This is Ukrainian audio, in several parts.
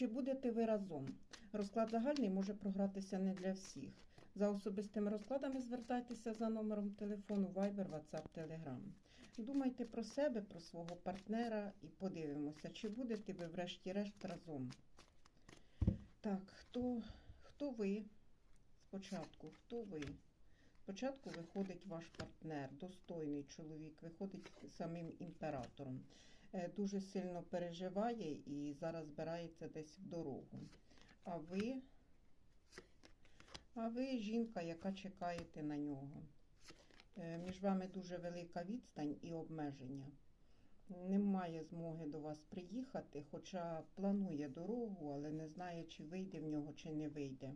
Чи будете ви разом? Розклад загальний може програтися не для всіх. За особистими розкладами звертайтеся за номером телефону Viber, WhatsApp, Telegram. Думайте про себе, про свого партнера і подивимося, чи будете ви врешті-решт разом. Так, хто, хто ви? Спочатку, хто ви? Спочатку виходить ваш партнер, достойний чоловік, виходить самим імператором. Е, Дуже сильно переживає і зараз збирається десь в дорогу. А ви, а ви жінка, яка чекаєте на нього. Е, Між вами дуже велика відстань і обмеження. Немає змоги до вас приїхати, хоча планує дорогу, але не знає, чи вийде в нього, чи не вийде.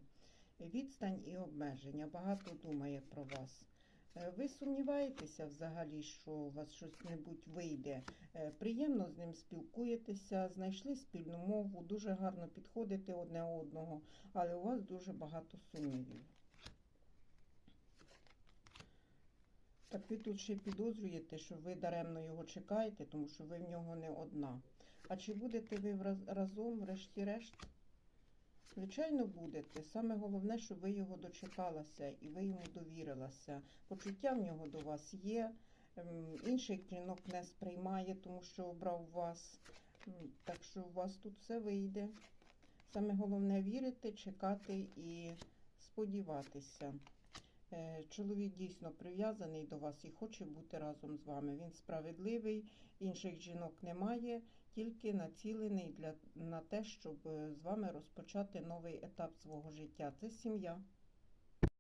Відстань і обмеження. Багато думає про вас. Е, Ви сумніваєтеся взагалі, що у вас щось небудь вийде. Е, Приємно з ним спілкуєтеся, знайшли спільну мову, дуже гарно підходите одне одного, але у вас дуже багато сумнівів. Так ви тут ще підозрюєте, що ви даремно його чекаєте, тому що ви в нього не одна. А чи будете ви разом, врешті-решт? Звичайно, будете. Саме головне, щоб ви його дочекалася і ви йому довірилася. Почуття в нього до вас є. Інший клінок не сприймає, тому що обрав вас. Так що у вас тут все вийде. Саме головне вірити, чекати і сподіватися. Е, Чоловік дійсно прив'язаний до вас і хоче бути разом з вами. Він справедливий, інших жінок немає, тільки націлений для, на те, щоб е, з вами розпочати новий етап свого життя. Це сім'я.